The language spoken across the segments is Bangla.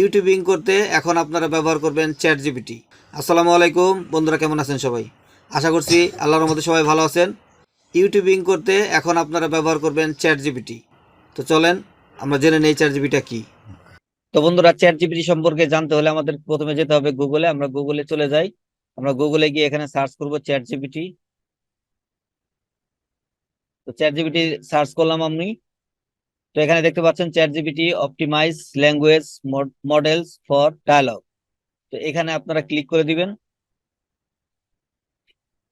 ইউটিউবিং করতে এখন আপনারা ব্যবহার করবেন চ্যাট জিপিটি আসসালামু আলাইকুম, বন্ধুরা কেমন আছেন সবাই? আশা করছি আল্লাহর মধ্যে সবাই ভালো আছেন। ইউটিউবিং করতে এখন আপনারা ব্যবহার করবেন চ্যাট জিপিটি তো চলেন, আমরা জেনে নেই চ্যাট জিপিটা কি। তো বন্ধুরা চ্যাট জিপিটি সম্পর্কে জানতে হলে আমাদের প্রথমে যেতে হবে গুগলে। আমরা গুগলে চলে যাই। আমরা গুগলে গিয়ে এখানে সার্চ করব চ্যাট জিপিটি তো চ্যাট জিপিটি সার্চ করলাম আমি। তো এখানে দেখতে পাচ্ছেন chat GPT optimise language models for dialogue তো এখানে আপনারা ক্লিক করে দিবেন।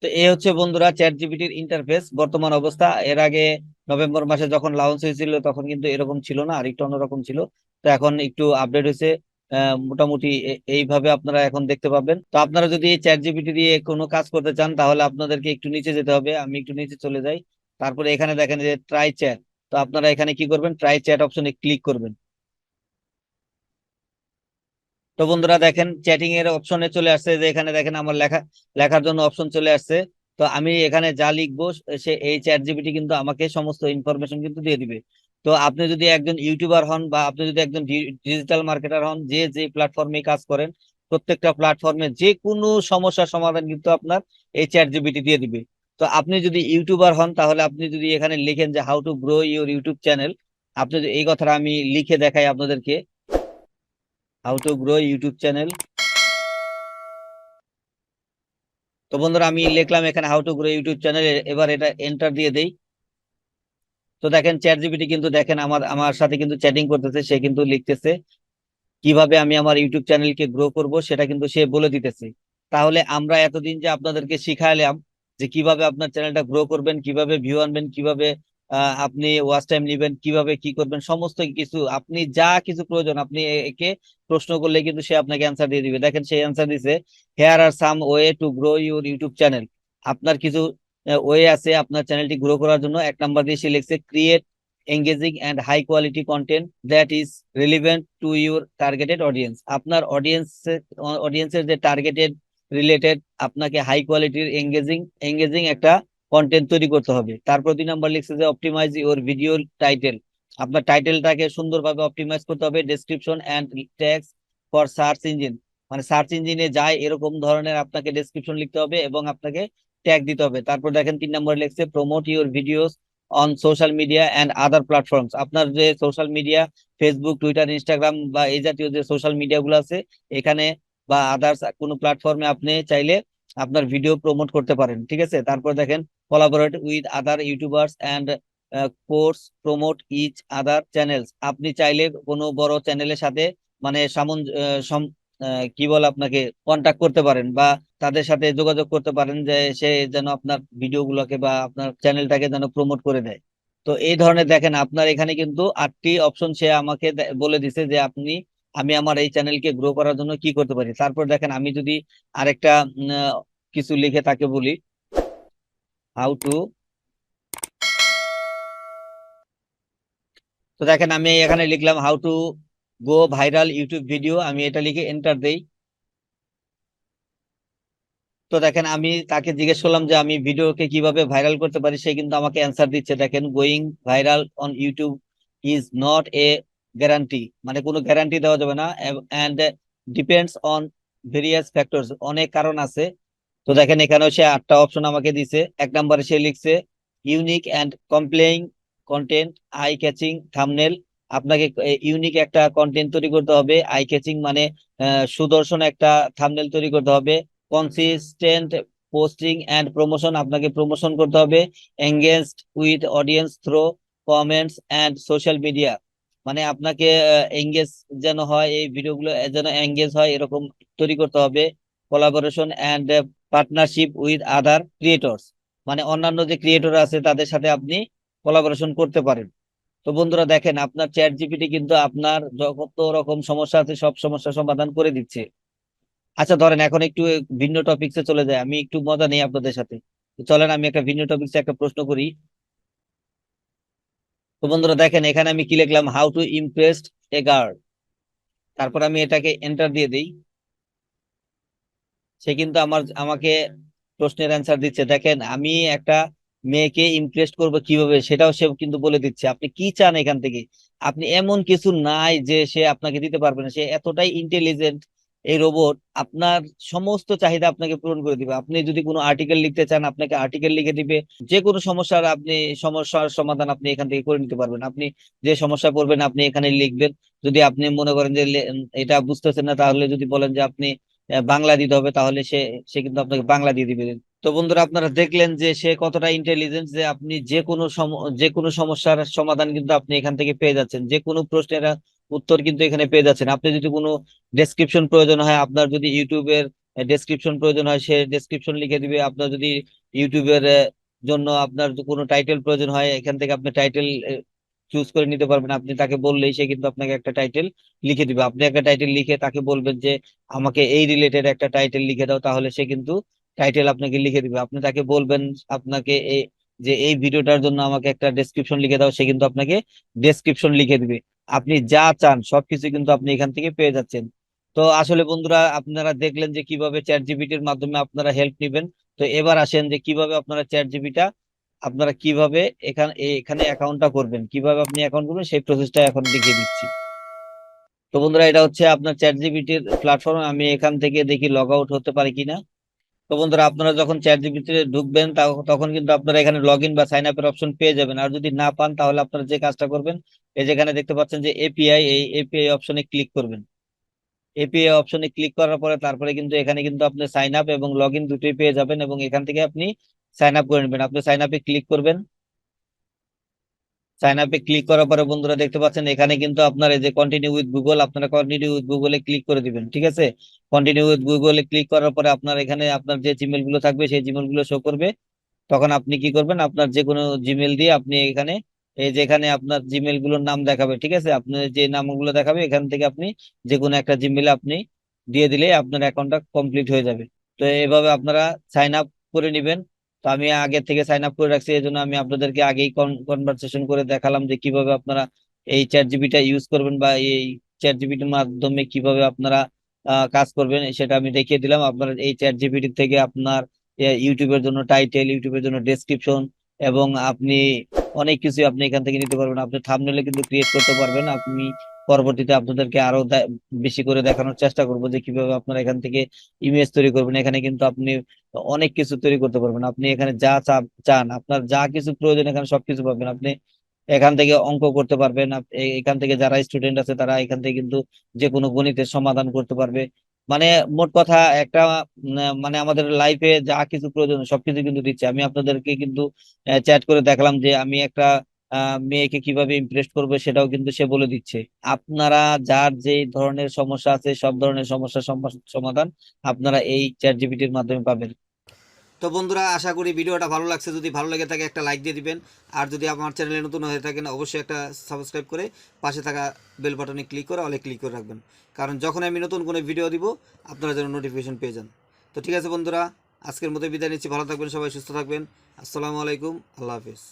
তো এই হচ্ছে বন্ধুরা চ্যাট জিপিটির ইন্টারফেস বর্তমান অবস্থা। এর আগে নভেম্বর মাসে যখন লঞ্চ হয়েছিল, তখন কিন্তু এরকম ছিল না আর একটু অন্যরকম ছিল। তো এখন একটু আপডেট হয়েছে। মোটামুটি এ- এইভাবে আপনারা এখন দেখতে পাবেন। তো আপনারা যদি চ্যাট জিপিটি দিয়ে কোনো কাজ করতে চান, তাহলে আপনাদেরকে একটু নিচে যেতে হবে। আমি একটু নিচে চলে যাই। তারপরে এখানে দেখেন যে ট্রাই চ্যাট তো আপনারা এখানে কি করবেন? ট্রাই চ্যাট অপশনে ক্লিক করবেন। তো বন্ধুরা দেখেন চ্যাটিং এর অপশনে চলে আসছে যে এখানে দেখেন আমার লেখা লেখার জন্য অপশন চলে আসছে। তো আমি এখানে যা লিখব সে এই চ্যাট জিপিটি কিন্তু আমাকে সমস্ত ইনফরমেশন কিন্তু দিয়ে দিবে। তো আপনি যদি একজন ইউটিউবার হন বা আপনি যদি একজন ডিজিটাল মার্কেটার হন যে যে প্ল্যাটফর্মে কাজ করেন প্রত্যেকটা প্ল্যাটফর্মে যে কোনো সমস্যার সমাধান কিন্তু আপনার এই চ্যাট জিপিটি দিয়ে দিবে। তো আপনি যদি ইউটিউবার হন, তাহলে আপনি যদি এখানে লিখেন যে how to grow your YouTube channel আপনি এই কথাটা আমি লিখে দেখাই আপনাদেরকে how to grow YouTube channel তো বন্ধুরা, আমি লিখলাম এখানে how to grow YouTube channel এবার এটা এন্টার দিয়ে দেই। তো দেখেন চ্যাট জিপিটি কিন্তু দেখেন আমার আমার সাথে কিন্তু চ্যাটিং করতেছে, সে কিন্তু লিখতেছে, কীভাবে আমি আমার ইউটিউব চ্যানেলকে গ্রো করব, সেটা কিন্তু সে বলে দিতেছে। তাহলে আমরা এতদিন যে আপনাদেরকে শিখাইলাম যে কীভাবে আপনার চ্যানেলটা গ্রো করবেন, কীভাবে ভিউ আনবেন, কীভাবে আপনি ওয়াচ টাইম নেবেন, কীভাবে কি করবেন, সমস্ত কিছু, আপনি যা কিছু প্রয়োজন, আপনি একে প্রশ্ন করলে কিন্তু সে আপনাকে অ্যান্সার দিয়ে দিবে। দেখেন, সে অ্যান্সার দিছে here are some ways to grow your YouTube channel আপনার কিছু ওয়ে আছে আপনার চ্যানেলটি গ্রো করার জন্য। এক নাম্বার দিয়ে সে লিখছে create engaging and high quality content that is relevant to your targeted audience আপনার অডিয়েন্স অডিয়েন্সের যে টার্গেটেড রিলেটেড আপনাকে হাই কোয়ালিটির এঙ্গেজিং এঙ্গেজিং একটা কন্টেন্ট তৈরি করতে হবে। তারপর দুই নাম্বার লিখছে যে অপটিমাইজ ইউর ভিডিও টাইটেল আপনার টাইটেলটাকে সুন্দরভাবে অপটিমাইজ করতে হবে description and tags for search engine মানে সার্চ ইঞ্জিনে যায় এরকম ধরনের আপনাকে ডেসক্রিপশন লিখতে হবে এবং আপনাকে ট্যাগ দিতে হবে। তারপর দেখেন তিন নম্বরে লিখছে promote your videos on social media and other platforms আপনার যে social media Facebook Twitter Instagram বা এই জাতীয় যে সোশ্যাল মিডিয়া গুলো আছে, এখানে বা আদার্স কোনো প্ল্যাটফর্মে আপনি চাইলে আপনার ভিডিও প্রমোট করতে পারেন, ঠিক আছে? তারপর দেখেন collaborate with other YouTubers and cross promote each other channels আপনি চাইলে কোনো বড় চ্যানেলের সাথে মানে সামন কি বলে আপনাকে কন্টাক্ট করতে পারেন বা তাদের সাথে যোগাযোগ করতে পারেন যে সে যেন আপনার ভিডিওগুলোকে বা আপনার চ্যানেলটাকে যেন প্রমোট করে দেয়। তো এই ধরনের দেখেন, আপনার এখানে কিন্তু আটটি অপশন সে আমাকে বলে দিছে যে আপনি আমি আমার এই চ্যানেলকে গ্রো করার জন্য কি করতে পারি? তারপর দেখেন আমি যদি আরেকটা কিছু লিখে তাকে বলি। হাউ টু তো দেখেন আমি এখানে লিখলাম how to go viral YouTube video আমি এটা লিখে এন্টার দেই। তো দেখেন আমি তাকে জিজ্ঞেস করলাম যে আমি ভিডিওকে কীভাবে ভাইরাল করতে পারি, সে কিন্তু আমাকে অ্যান্সার দিচ্ছে। দেখেন going viral on YouTube is not a guarantee মানে কোনো গ্যারান্টি দেওয়া যাবে না and depends on various factors অনেক কারণ আছে। তো দেখেন এখানেও সে আটটা অপশন আমাকে দিছে। এক নম্বরে সে লিখছে unique and compelling content eye catching thumbnail আপনাকে ইউনিক একটা কন্টেন্ট তৈরি করতে হবে। আই ক্যাচিং মানে সুদর্শন একটা থামনেল তৈরি করতে হবে। কনসিস্টেন্ট পোস্টিং অ্যান্ড প্রমোশন আপনাকে প্রমোশন করতে হবে। Engaged with audience through comments and social media মানে আপনাকে এঙ্গেজ যেন হয়, এই ভিডিওগুলো যেন এঙ্গেজ হয়, এরকম তৈরি করতে হবে। Collaboration and partnership with other creators মানে অন্যান্য যে ক্রিয়েটর আছে, তাদের সাথে আপনি কোলাবোরেশন করতে পারেন। তো বন্ধুরা দেখেন, আপনার চ্যাট জিপিটি কিন্তু আপনার যত রকম সমস্যা আছে, সব সমস্যার সমাধান করে দিচ্ছে। আচ্ছা ধরেন এখন একটু ভিন্ন টপিকসে চলে যায় আমি একটু মজা নেই আপনাদের সাথে। চলেন, আমি একটা ভিন্ন টপিকসে একটা প্রশ্ন করি। তো বন্ধুরা দেখেন, এখানে আমি কি লিখলাম? How to impress a girl তারপর আমি এটাকে এন্টার দিয়ে দিই। সে কিন্তু আমার, আমাকে প্রশ্নের অ্যান্সার দিচ্ছে। দেখেন, আমি একটা মেয়েকে ইমপ্রেস করব কীভাবে সেটাও সে কিন্তু বলে দিচ্ছে। আপনি কি চান এখান থেকে? আপনি এমন কিছু নাই যে সে আপনাকে দিতে পারবে না। সে এতটাই ইন্টেলিজেন্ট এই রোবট আপনার সমস্ত চাহিদা আপনাকে পূরণ করে দিবে। আপনি যদি কোনো আর্টিকেল লিখতে চান, আপনাকে আর্টিকেল লিখে দিবে। যে কোনো সমস্যার আপনি সমস্যার সমাধান আপনি এখান থেকে করে নিতে পারবেন। আপনি যে সমস্যা পড়বেন, আপনি এখানে লিখবেন। যদি আপনি মনে করেন যে এটা বুঝতেছেন না, তাহলে যদি বলেন যে আপনি বাংলা দিতে হবে, তাহলে সে সে কিন্তু আপনাকে বাংলা দিয়ে দিবে। তো বন্ধুরা, আপনারা দেখলেন যে সে কতটা ইন্টেলিজেন্স যে আপনি যে কোনো যে কোনো সমস্যার সমাধান কিন্তু আপনি এখান থেকে পেয়ে যাচ্ছেন। যে কোনো প্রশ্নের উত্তর কিন্তু এখানে পেয়ে যাচ্ছেন। আপনি যদি কোনো ডেসক্রিপশন প্রয়োজন হয়, আপনার যদি ইউটিউবের ডেসক্রিপশন প্রয়োজন হয়, সে ডেসক্রিপশন লিখে দিবে। আপনার যদি ইউটিউবের জন্য আপনার কোনো টাইটেল প্রয়োজন হয়, এখান থেকে আপনি টাইটেল চুজ করে নিতে পারবেন। আপনি তাকে বললেই সে কিন্তু আপনাকে একটা টাইটেল লিখে দিবে। আপনি একটা টাইটেল লিখে তাকে বলবেন যে, আমাকে এই রিলেটেড একটা টাইটেল লিখে দাও। তাহলে সে কিন্তু টাইটেল আপনাকে লিখে দিবে। আপনি তাকে বলবেন, আপনাকে এই যে এই ভিডিওটার জন্য আমাকে একটা ডেসক্রিপশন লিখে দাও। সে কিন্তু আপনাকে ডেসক্রিপশন লিখে দিবে। আপনি যা চান, সবকিছু কিন্তু আপনি এখান থেকে পেয়ে যাচ্ছেন। তো আসলে বন্ধুরা, আপনারা দেখলেন যে কীভাবে চ্যাট জিবিটির মাধ্যমে আপনারা হেল্প নেবেন। তো এবার আসেন যে কীভাবে আপনারা চ্যাট জিপিটা আপনারা কীভাবে এখানে এখানে অ্যাকাউন্টটা করবেন, কীভাবে আপনি অ্যাকাউন্ট করবেন, সেই প্রসেসটা এখন দেখিয়ে দিচ্ছি। তো বন্ধুরা, এটা হচ্ছে আপনার চ্যাট জিবিটির প্ল্যাটফর্ম আমি এখান থেকে দেখি লগ আউট হতে পারি কিনা। তো বন্ধুরা, আপনারা যখন চ্যাট জিপিটিতে ঢুকবেন তখন কিন্তু আপনারা এখানে লগ ইন বা সাইন আপের অপশন পেয়ে যাবেন। আর যদি না পান, তাহলে আপনারা যে কাজটা করবেন, এই যেখানে দেখতে পাচ্ছেন যে এপিআই এই এপিআই অপশনে ক্লিক করবেন। এপিআই অপশনে ক্লিক করার পরে তারপরে কিন্তু এখানে কিন্তু আপনি সাইন আপ এবং লগ ইন দুটোই পেয়ে যাবেন এবং এখান থেকে আপনি সাইন আপ করে নেবেন। আপনি সাইন আপে ক্লিক করবেন। সাইন আপে ক্লিক করার পরে বন্ধুরা দেখতে পাচ্ছেন, এখানে কিন্তু আপনার এই যে কন্টিনিউ উইথ গুগল আপনারা কন্টিনিউ উইথ গুগলে ক্লিক করে দিবেন, ঠিক আছে? কন্টিনিউ উইথ গুগলে ক্লিক করার পরে আপনার এখানে আপনার যে জিমেলগুলো থাকবে, সেই জিমেলগুলো শো করবে। তখন আপনি কি করবেন, আপনার যে কোনো জিমেল দিয়ে আপনি এখানে, এই যে এখানে আপনার জিমেলগুলোর নাম দেখাবে, ঠিক আছে? আপনার যে নামগুলো দেখাবে, এখান থেকে আপনি যে কোনো একটা জিমেলে আপনি দিয়ে দিলে আপনার অ্যাকাউন্টটা কমপ্লিট হয়ে যাবে। তো এভাবে আপনারা সাইন আপ করে নেবেন। তো আমি আগে থেকে সাইন আপ করে রাখছি এই জন্য আমি আপনাদেরকে আগেই কনভারসেশন করে দেখালাম যে কীভাবে আপনারা এই চ্যাট জিবিটা ইউজ করবেন বা এই চ্যাট জিবিটির মাধ্যমে কীভাবে আপনারা কাজ করবেন, সেটা আমি দেখিয়ে দিলাম। আপনারা এই চ্যাট জিবিটি থেকে আপনার ইউটিউবের জন্য টাইটেল ইউটিউবের জন্য ডেসক্রিপশন এবং আপনি অনেক কিছু আপনি এখান থেকে নিতে পারবেন। আপনি থাম্বনেলে কিন্তু ক্রিয়েট করতে পারবেন। আপনি পরবর্তীতে আপনাদেরকে আরও বেশি করে দেখানোর চেষ্টা করব যে কীভাবে আপনারা এখান থেকে ইমেজ তৈরি করবেন। এখানে কিন্তু আপনি অনেক কিছু তৈরি করতে পারবেন। আপনি এখানে যা চান, আপনার যা কিছু প্রয়োজন এখানে সবকিছু পাবেন। আপনি এখান থেকে অঙ্ক করতে পারবেন। এখান থেকে যারা স্টুডেন্ট আছে তারা এখান থেকে কিন্তু যে কোনো গণিতের সমাধান করতে পারবে। মানে মোট কথা একটা মানে আমাদের লাইফে যা কিছু প্রয়োজন সবকিছু কিন্তু দিচ্ছে। আমি আপনাদেরকে কিন্তু চ্যাট করে দেখলাম যে আমি একটা মেয়েকে কীভাবে ইমপ্রেস করবে সেটাও কিন্তু সে বলে দিচ্ছে। আপনারা যার যে ধরনের সমস্যা আছে, সব ধরনের সমস্যার সমাধান আপনারা এই চ্যাট জিপিটির মাধ্যমে পাবেন। তো বন্ধুরা, আশা করি ভিডিওটা ভালো লাগছে। যদি ভালো লেগে থাকে, একটা লাইক দিয়ে দিবেন। আর যদি আমার চ্যানেলে নতুন হয়ে থাকেন, অবশ্যই একটা সাবস্ক্রাইব করে পাশে থাকা বেল বাটনে ক্লিক করে অলে ক্লিক করে রাখবেন। কারণ যখন আমি নতুন কোনো ভিডিও দিব, আপনারা যেন নোটিফিকেশন পেয়ে যান। তো ঠিক আছে বন্ধুরা, আজকের মতো বিদায় নিচ্ছি। ভালো থাকবেন সবাই, সুস্থ থাকবেন। আসসালামু আলাইকুম, আল্লাহ হাফিজ।